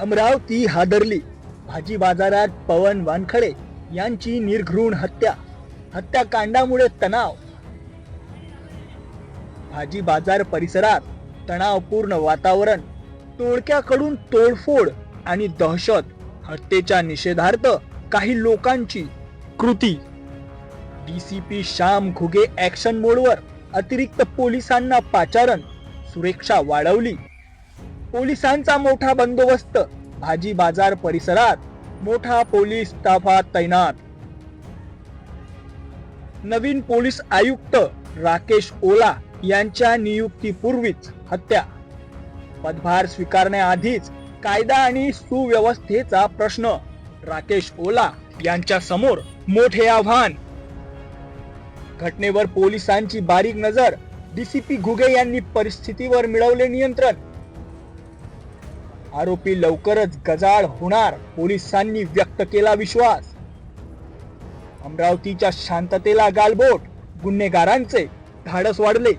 अमरावती हादरली. भाजी बाजारात पवन वानखडे यांची निर्घृण हत्या. हत्याकांडामुळे तणाव. भाजी बाजार परिसरात तणावपूर्ण वातावरण टोळक्याकडून तोडफोड आणि दहशत हत्येच्या निषेधार्थ काही लोकांची कृती. डीसीपी श्याम घुगे ऍक्शन मोडवर अतिरिक्त पोलिसांना पाचारण सुरक्षा वाढवली. पोलिसांचा मोठा बंदोबस्त भाजी बाजार परिसरात मोठा पोलीस ताफा तैनात. नवीन पोलीस आयुक्त राकेश ओला यांच्या नियुक्तीपूर्वीच हत्या. पदभार स्वीकारण्याआधीच कायदा आणि सुव्यवस्थेचा प्रश्न राकेश ओला यांच्या समोर मोठे आव्हान. घटनेवर पोलिसांची बारीक नजर डीसीपी घुगे यांनी परिस्थितीवर मिळवले नियंत्रण. आरोपी लवकरच गजाळ होणार पोलिसांनी व्यक्त केला विश्वास. अमरावतीच्या शांततेला गालबोट गुन्हेगारांचे धाडस वाढले.